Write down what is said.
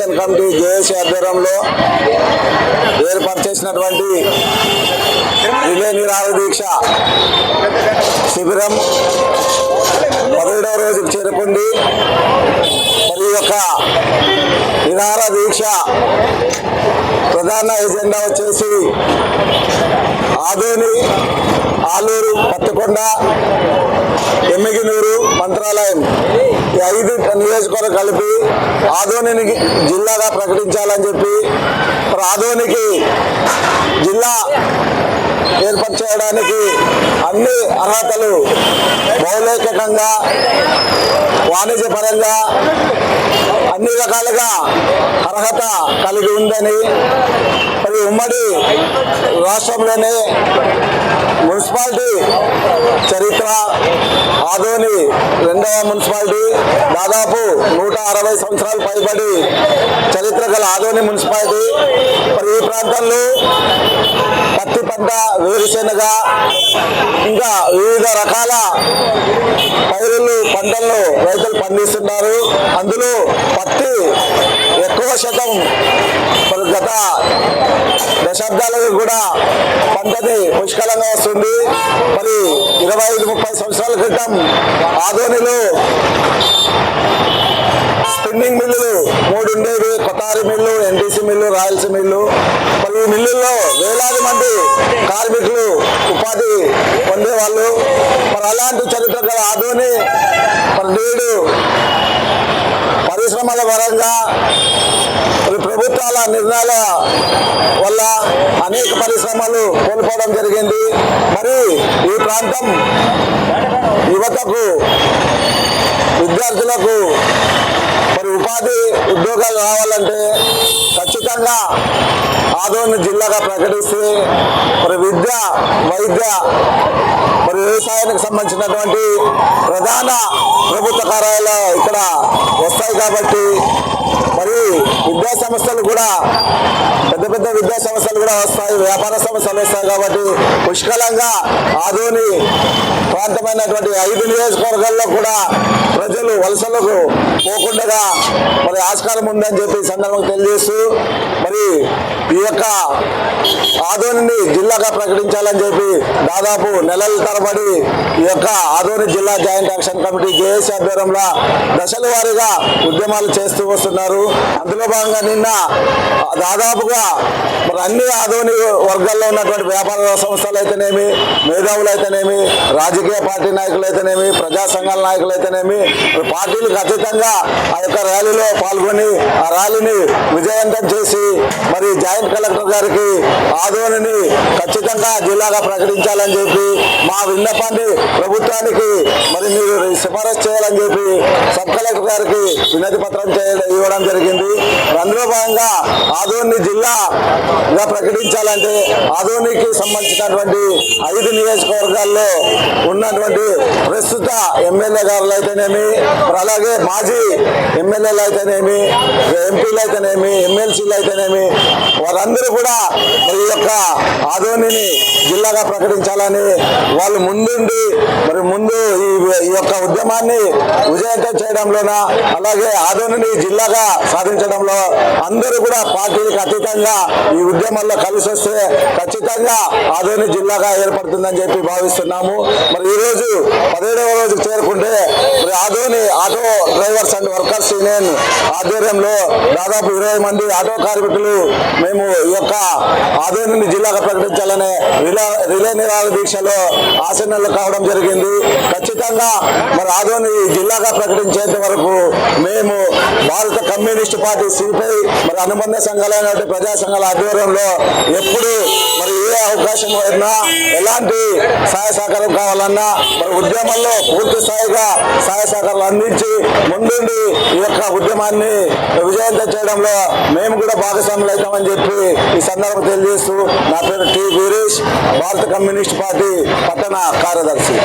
Election committee JAC ఆధ్వర్యంలో ఏర్పాటు చేసినటువంటి రిలే నిరాహార దీక్ష శిబిరం పదిహేడవ రోజు చేరుకుంది. మరి యొక్క నిరాహార దీక్ష ప్రధాన ఎజెండా వచ్చేసి ఆధుని ఆలూరు పత్తికొండ ఎమ్మిగినూరు మంత్రాలయం. ఈ ఐదు నియోజకవర్గం కలిపి ఆదోనిని జిల్లాగా ప్రకటించాలని చెప్పి మరి ఆదోనికి జిల్లా ఏర్పాటు చేయడానికి అన్ని అర్హతలు మౌలికంగా వాణిజ్యపరంగా అన్ని రకాలుగా అర్హత కలిగి ఉందని ఉమ్మడి రాష్ట్రంలోనే మున్సిపాలిటీ చరిత్ర ఆదోని రెండవ మున్సిపాలిటీ దాదాపు నూట అరవై సంవత్సరాలు పైబడి చరిత్ర గల ఆదోని మున్సిపాలిటీ. మరి ఈ ప్రాంతంలో పత్తి పంట వేరుశెనగ ఇంకా వివిధ రకాల పైరులు పంటలను రైతులు పండిస్తున్నారు. అందులో పత్తి ఎక్కువ శాతం గత దశాబ్దాలకు కూడా పంటని పుష్కలంగా వస్తుంది. మరి ఇరవై ఐదు ముప్పై సంవత్సరాల క్రితం ఆదోనిలో స్పిన్నింగ్ మిల్లులు మూడు ఉండేవి. కొత్తారి మిల్లు ఎన్టీసీ మిల్లు రాయలసీ మిల్లు. మరి ఈ మిల్లుల్లో వేలాది మంది కార్మికులు ఉపాధి పొందేవాళ్ళు. మరి అలాంటి చరిత్ర గల ఆధోని మరి నేడు పరిశ్రమల పరంగా ప్రభుత్వాల నిర్ణయాల వల్ల అనేక పరిశ్రమలు కోల్పోవడం జరిగింది. మరి ఈ ప్రాంతం యువతకు విద్యార్థులకు మరి ఉపాధి ఉద్యోగాలు రావాలంటే ఖచ్చితంగా ఆదోని జిల్లాగా ప్రకటిస్తే మరి విద్య వైద్య మరి వ్యవసాయానికి సంబంధించినటువంటి ప్రధాన ప్రభుత్వ కార్యాలయాలు ఇక్కడ వస్తాయి కాబట్టి మరి విద్యా సంస్థలు కూడా పెద్ద పెద్ద విద్యా సంస్థలు కూడా వస్తాయి వ్యాపార సంస్థలు వస్తాయి కాబట్టి పుష్కలంగా ఆదోని ప్రాంతమైనటువంటి ఐదు నియోజకవర్గాల్లో కూడా ప్రజలు వలసలకు పోకుండా మరి ఆస్కారం ఉందని చెప్పి సందర్భంగా తెలియజేస్తూ మరి ఈ యొక్క ఆదోనిని జిల్లాగా ప్రకటించాలని చెప్పి దాదాపు నెలల తరబడి ఈ యొక్క ఆదోని జిల్లా జాయింట్ యాక్షన్ కమిటీ జేఏసీ ఆధ్వర్యంలో దశల వారీగా ఉద్యమాలు చేస్తూ వస్తున్నారు. అందులో భాగంగా నిన్న దాదాపుగా మరి అన్ని ఆదోని వర్గాల్లో ఉన్నటువంటి వ్యాపార సంస్థలు అయితేనేమి మేధావులు అయితేనేమి రాజకీయ పార్టీ నాయకులు అయితేనేమి ప్రజా సంఘాల నాయకులు అయితేనేమి పార్టీలకు అతీతంగా ఆ యొక్క ర్యాలీలో పాల్గొని ఆ ర్యాలీని విజయవంతం చేసి మరి జాయింట్ కలెక్టర్ గారికి ఆదోనిని ఖచ్చితంగా జిల్లాగా ప్రకటించాలని చెప్పి మా విన్నపాన్ని ప్రభుత్వానికి మరి మీరు సిఫారసు చేయాలని చెప్పి సబ్ కలెక్టర్ గారికి వినతి పత్రం ఇవ్వడం జరిగింది. అందులో భాగంగా ఆదోని జిల్లాగా ప్రకటించాలంటే ఆదోనికి సంబంధించినటువంటి ఐదు నియోజకవర్గాల్లో ఉన్నటువంటి ప్రస్తుత ఎమ్మెల్యే గారులు అయితేనేమి మరి అలాగే మాజీ ఎమ్మెల్యేలు అయితేనేమి ఎంపీలు అయితేనేమి ఎమ్మెల్సీలు అయితేనేమి వారందరూ కూడా మరి యొక్క ఆదోనిని జిల్లాగా ప్రకటించాలని వాళ్ళు ముందుండి మరి ముందు ఈ ఈ యొక్క ఉద్యమాన్ని విజయవంతం చేయడంలోన అలాగే ఆదోనిని జిల్లాగా సాధించడంలో అందరూ కూడా పార్టీలకు అతీతంగా ఈ ఉద్యమంలో కలిసి వస్తే ఖచ్చితంగా ఆదోని జిల్లాగా ఏర్పడుతుందని చెప్పి భావిస్తున్నాము. మరి ఈరోజు పదిహేడవ రోజు చేరుకుంటే మరి auto drivers and workers union ఆధ్వర్యంలో దాదాపు ఇరవై మంది ఆటో కార్మికులు మేము ఈ యొక్క ఆదోనిని జిల్లాగా ప్రకటించాలనే రిలే రిలే నిరాల దీక్షలో ఆసనలు కావడం జరిగింది. ఖచ్చితంగా మరి ఆధోని జిల్లాగా ప్రకటించేంత వరకు మేము భారత కమ్యూనిస్ట్ పార్టీ సిపిఐ మరి అనుబంధ సంఘాలైనటువంటి ప్రజా సంఘాల ఆధ్వర్యంలో ఎప్పుడు మరి ఏ అవకాశం ఉన్నా ఎలాంటి సహాయ సహకారం కావాలన్నా మరి ఉద్యమంలో పూర్తి స్థాయిగా సహాయ సహకారాలు అందించి ముందుండి ఈ యొక్క ఉద్యమాన్ని విజయంతం చేయడంలో మేము కూడా భాగస్వాములు అవుతామని చెప్పి ఈ సందర్భం తెలియజేస్తూ నా పేరు టి వీరేష్ భారత కమ్యూనిస్ట్ పార్టీ పట్టణ కార్యదర్శి.